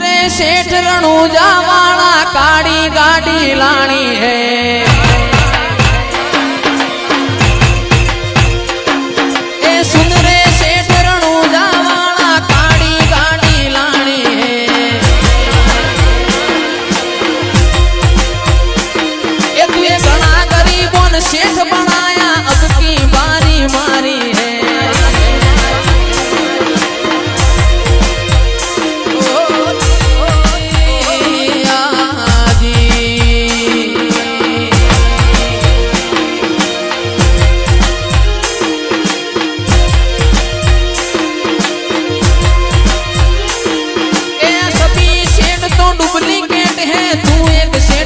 રે શેઠ રણુ જાવાળા કાળી ગાડી લાણી હે.